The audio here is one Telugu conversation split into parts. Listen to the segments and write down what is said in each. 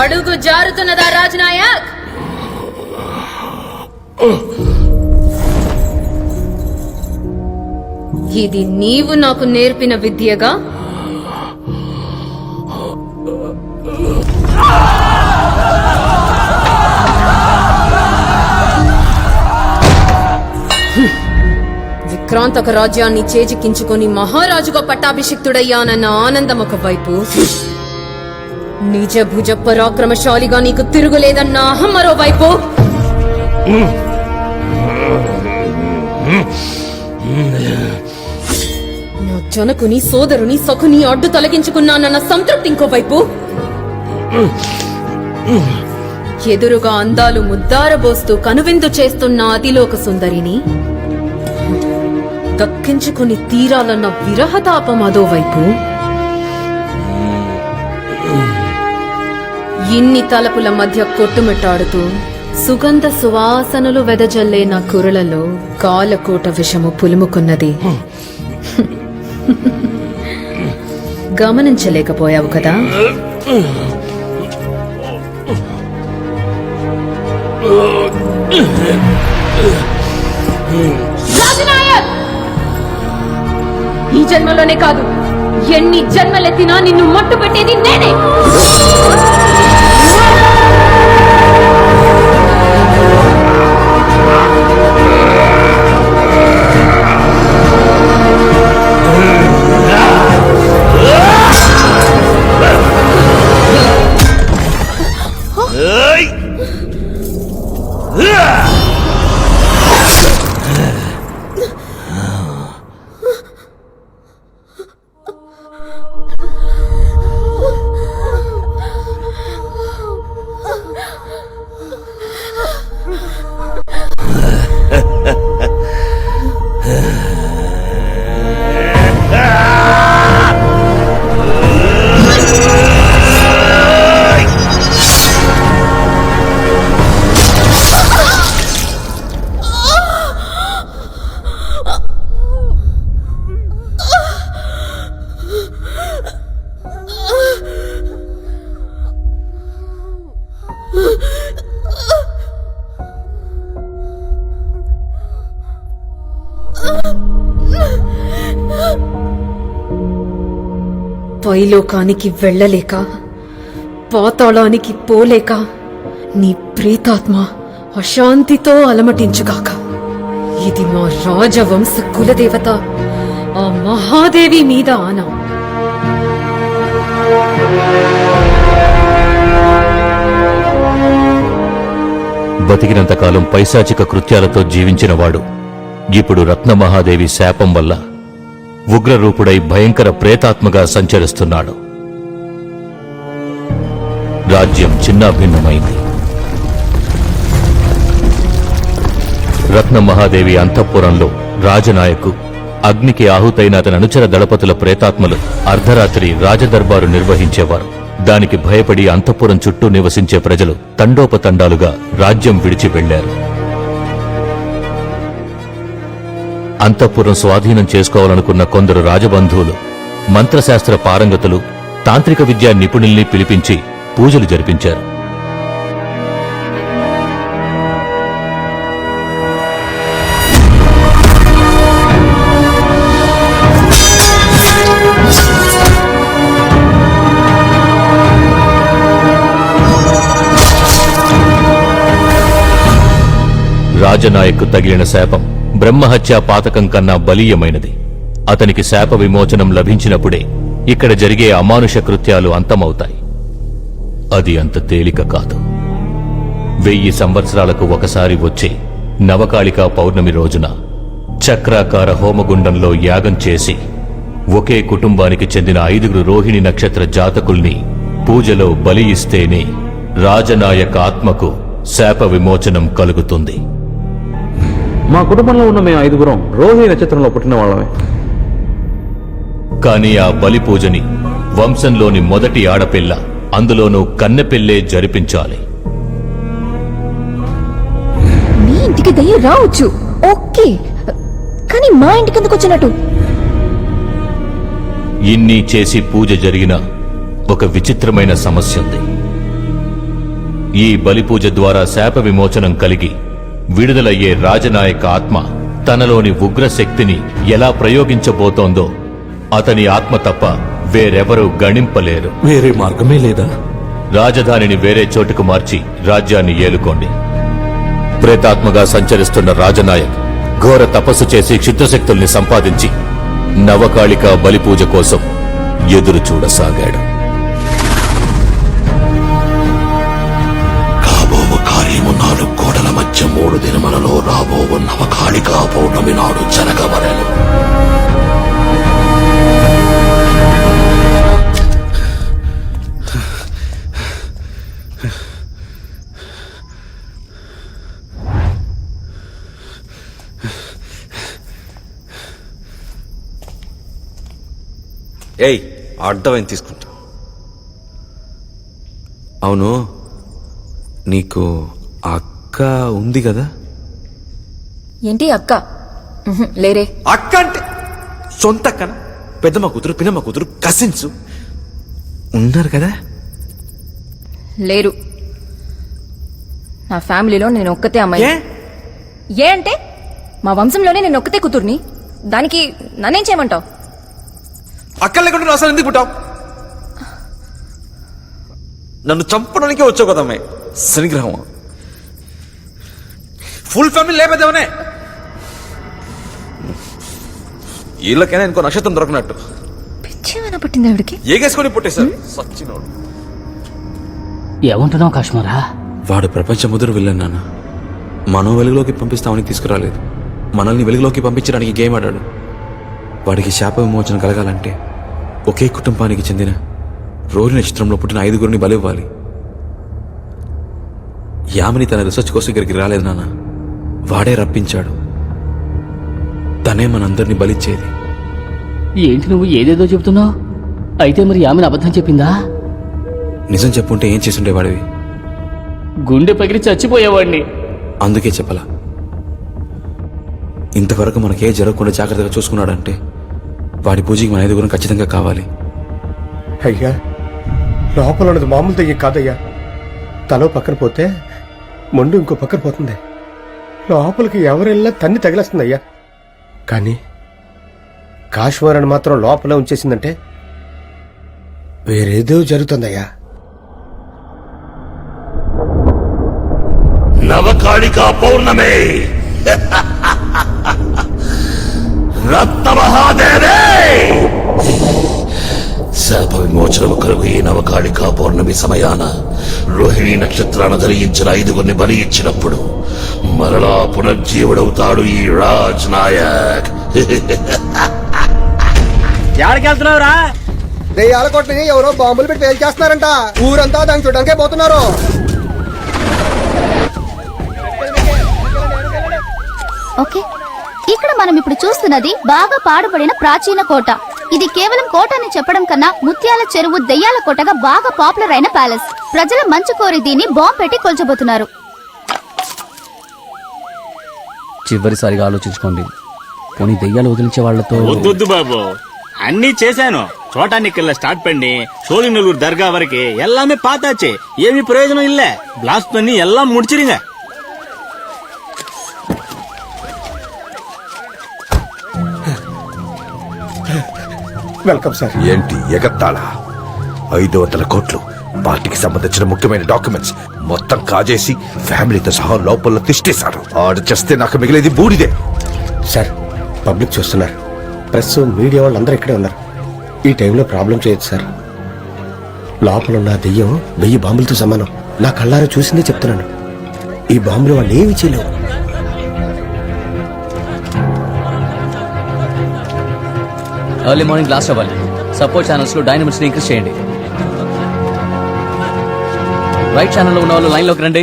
అడుగు జారుతున్నదా రాజనాయక్? ఇది నీవు నాకు నేర్పిన విద్యగా? విక్రాంతక రాజ్యాన్ని చేజిక్కించుకొని మహారాజుగా పట్టాభిషిక్తుడయ్యానన్న ఆనందం ఒకవైపు. నిజ భుజ పరాక్రమశాలిగా నీకు తిరుగులేదన్న అహం మరోవైపు. నా జనకుని సోదరుని సఖుని అడ్డు తొలగించుకున్నానన్న సంతృప్తి ఇంకోవైపు. ఎదురుగా అందాలు ముద్దారబోస్తూ కనువిందు చేస్తున్న అతిలోక సుందరిని దక్కించుకుని తీరాలన్న విరహతాపం అదోవైపు. ఇన్ని తలపుల మధ్య కొట్టుమిట్టాడుతూ సుగంధ సువాసనలు వెదజల్లే నా కురలలో కాలకోట విషము పులుముకున్నది. గమనించలేకపోయావు కదా? రాజనాయక్! ఈ జన్మలోనే కాదు ఎన్ని జన్మలెత్తినా నిన్ను మట్టుపెట్టేది నేనే. పైలోకానికి వెళ్ళలేక పాతాళానికి పోలేక నీ ప్రేతాత్మ అశాంతితో అలమటించుగాక. ఇది మా రాజవంశ కులదేవత ఆ మహాదేవి మీద ఆనా. బతికినంతకాలం పైశాచిక కృత్యాలతో జీవించినవాడు. ఇప్పుడు రత్నమహాదేవి శాపం వల్ల ఉగ్రరూపుడై భయంకర ప్రేతాత్మగా సంచరిస్తున్నాడు. రాజ్యం చిన్నాభిన్నమైంది. రత్నమహాదేవి అంతఃపురంలో రాజనాయకు అగ్నికి ఆహుతైన అతని అనుచర దళపతుల ప్రేతాత్మలు అర్ధరాత్రి రాజదర్బారు నిర్వహించేవారు. దానికి భయపడి అంతఃపురం చుట్టూ నివసించే ప్రజలు తండోపతండాలుగా రాజ్యం విడిచి వెళ్ళారు అంతఃపురం స్వాధీనం చేసుకోవాలనుకున్న కొందరు రాజబంధువులు మంత్రశాస్త్ర పారంగతులు తాంత్రిక విద్యా నిపుణుల్ని పిలిపించి పూజలు జరిపించారు. రాజనాయకు తగిలిన శాపం. బ్రహ్మహత్యా పాతకం కన్నా బలీయమైనది. అతనికి శాప విమోచనం లభించినప్పుడే ఇక్కడ జరిగే అమానుష కృత్యాలు అంతమవుతాయి. అది అంత తేలిక కాదు. వెయ్యి సంవత్సరాలకు ఒకసారి వచ్చే నవకాళికా పౌర్ణమి రోజున చక్రాకార హోమగుండంలో యాగం చేసి ఒకే కుటుంబానికి చెందిన ఐదుగురు రోహిణి నక్షత్ర జాతకుల్ని పూజలో బలి ఇస్తేనే రాజనాయక ఆత్మకు శాప విమోచనం కలుగుతుంది. మా కుటుంబంలో ఉన్న మేము ఐదుగురం రోహిణి నక్షత్రంలో పుట్టిన వాళ్ళమే. కాని ఆ బలి పూజని వంశంలోని మొదటి ఆడపిల్ల అందులోనూ కన్నెపెల్లే జరిపించాలి. మీ ఇంటికి దయ్యం రావచ్చు. ఓకే. కానీ మా ఇంటికి ఎందుకు వచ్చినట్టు? ఇన్ని చేసి పూజ జరిగిన ఒక విచిత్రమైన సమస్య ఉంది. ఈ బలిపూజ ద్వారా శాప విమోచనం కలిగి విడుదలయ్యే రాజనాయక ఆత్మ తనలోని ఉగ్ర శక్తిని ఎలా ప్రయోగించబోతోందో అతని ఆత్మ తప్ప వేరెవరూ గణింపలేరు. వేరే మార్గమే లేదా? రాజధానిని వేరే చోటుకు మార్చి రాజ్యాన్ని ఏలుకోండి. ప్రేతాత్మగా సంచరిస్తున్న రాజనాయక్ ఘోర తపస్సు చేసి క్షుద్రశక్తుల్ని సంపాదించి నవకాళిక బలిపూజ కోసం ఎదురు చూడసాగాడు నవకాళికా పౌర్ణమి నాడు జరగవలెను ఏయ్ అర్థమైంది తీసుకుంటా? అవును నీకు అక్క ఉంది కదా? ఏంటి అక్క? లేరే. అక్క అంటే సొంత అక్కన. పెద్దమ్మ కూతురు పిన్నమ్మ కూతురు కసిన్స్ ఉన్నారు కదా? లేరు. నా ఫ్యామిలీలో నేను ఒక్కతే అమ్మాయి. ఏ? అంటే? మా వంశంలోనే నేను ఒక్కతే కూతుర్ని. దానికి నన్నేం చేయమంటావు? అక్క లేకుండా అసలు ఎందుకు పుట్టావు? నన్ను చంపడానికే వచ్చావు కదా అమ్మాయి. శనిగ్రహం ఫుల్ ఫ్యామిలీ లేపేదేమనే వీళ్ళకైనా ఇంకో నక్షత్రం దొరకనట్టు. పిచ్చేమైనా పట్టింది ఆవిడకి? ఏగేసుకొని పుట్టేశారు. సచ్చినోడు. ఏమంటున్నావు కాశ్మీరా? వాడు ప్రపంచ ముదురు వెళ్ళాను నాన్న. మనం వెలుగులోకి పంపిస్తామని తీసుకురాలేదు. మనల్ని వెలుగులోకి పంపించడానికి గేమ్ ఆడాడు. వాడికి శాప విమోచన కలగాలంటే ఒకే కుటుంబానికి చెందిన రోహిణి నక్షత్రంలో పుట్టిన ఐదుగురిని బలివ్వాలి. యామిని తన రీసెర్చ్ కోసం ఇక్కడికి రాలేదు నాన్న. వాడే రప్పించాడు. తనే మనందరినీ బలిచ్చేది ఏంటి నువ్వు ఏదేదో చెబుతున్నావు? అయితే మరి ఆమెను అబద్ధం చెప్పిందా? నిజం చెప్పుంటే ఏం చేసుండేవాడివి? గుండె పగిలి చచ్చిపోయేవాడిని. అందుకే చెప్పలా. ఇంతవరకు మనకే జరగకుండా జాగ్రత్తగా చూసుకున్నాడంటే వాడి పూజకి మన ఐదుగురం ఖచ్చితంగా కావాలి. అయ్యా లోపల ఉన్నది మామూలు దయ్యం కాదయ్యా. తలో పక్కన పోతే మొండు ఇంకో పక్కన పోతుంది. లోపలికి ఎవరెళ్ళా తన్ని తగిలేస్తుందయ్యా. కానీ కాశ్మీరాన్ని మాత్రం లోపల ఉంచేసిందంటే వేరేదో జరుగుతుందయ్యా. నవకాళికా పౌర్ణమే. రత్నమహాదేవే! శాప విమోచనము కలుగు ఈ నవకాళికా పౌర్ణమి సమయాన రోహిణి నక్షత్రాన్ని ధరించిన ఐదుగురిని బలి ఇచ్చినప్పుడు మరలా పునర్జీవుడవుతాడు ఈ రాజ్ నాయక్ దెయ్యాల కొట్టని ఎవరో బాంబులు పెట్టి వేలు చేస్తున్నారంట ఊరంతా దాన్ని చూడడానికే పోతున్నారు. ఓకే. ఇక్కడ మనం ఇప్పుడు చూస్తున్నది బాగా పాడుపడిన ప్రాచీన కోట. ఇది కేవలం కోట అని చెప్పడం కన్నా ముత్యాల చెరువు దెయ్యాల కోటగా బాగా పాపులర్ అయిన ప్యాలెస్. ప్రజల మంచు కోరి దీన్ని బాంబు పెట్టి కొల్చబోతున్నారు. చివరిసారిగా ఆలోచించుకోండి పోనీ దెయ్యాలు వదిలించే వాళ్లతో వద్దొద్దు బాబు అన్ని చేశాను చోటానికెళ్ళ స్టార్ట్ பண்ணி சோழிநல்லூர் தர்கா வரைக்கும் எல்லாமே பார்த்தாச்சு ஏமி பிரயோஜனம் இல்ல பிளாஸ்ட் பண்ணி எல்லாம் முடிச்சிருங்க వెల్కమ్ సార్ ఏంటి ఎగత్తాళ ఐదు వందల కోట్లు పార్టీకి సంబంధించిన ముఖ్యమైన డాక్యుమెంట్స్ మొత్తం కాజేసి ఫ్యామిలీతో సహా లోపల తిష్టేశారు ఆడు చేస్తే నాకు మిగిలేది బూడిదే. సార్ పబ్లిక్ చూస్తున్నారు. ప్రెస్ మీడియా వాళ్ళందరూ ఇక్కడే ఉన్నారు. ఈ టైంలో ప్రాబ్లం చేయొచ్చు సార్. లోపల ఉన్న దెయ్యం వెయ్యి బాంబులతో సమానం. నా కళ్ళారా చూసిందే చెప్తున్నాను. ఈ బాంబులు వాళ్ళు ఏమి చేయలేవు. ఎర్లీ మార్నింగ్ లాస్ట్ అవ్వాలి సపోర్ట్ ఛానల్స్లో డైనమిక్స్ని ఇంక్రీస్ చేయండి. రైట్ ఛానల్లో ఉన్న వాళ్ళు లైన్లోకి రండి.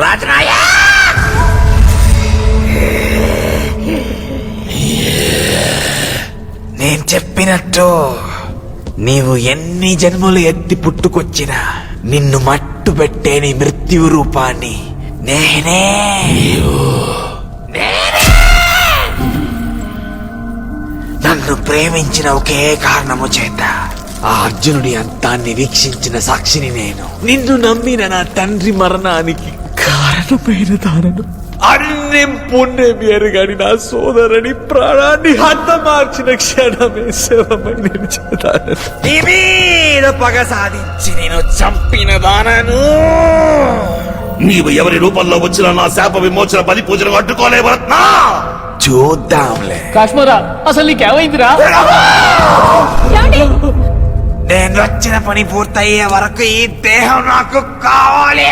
రాజనాయ నేను చెప్పినట్టు నీవు ఎన్ని జన్మలు ఎత్తి పుట్టుకొచ్చినా నిన్ను మట్టు పెట్టే నీ మృత్యు రూపాన్ని నేనే. నేనే! నన్ను ప్రేమించిన ఒకే కారణము చేత ఆ అర్జునుడి అంతాన్ని వీక్షించిన సాక్షిని నేను. నిన్ను నమ్మిన నా తండ్రి మరణానికి అన్ని పుణ్యం ఎరుగని నా సోదరుని ప్రాణాన్ని హతమార్చిన క్షణమే శవమై నిలిచేదానను. నీ మీద పగ సాధించి నేను చంపిన దానను. నీవు ఎవరి రూపంలో వచ్చిన నా శాప విమోచన బలి పూజను అడ్డుకోలేవరత్నా చూద్దాంలే. కాశ్మీరా అసలు నీకేమైందిరా? నేను వచ్చిన పని పూర్తయ్యే వరకు ఈ దేహం నాకు కావాలి.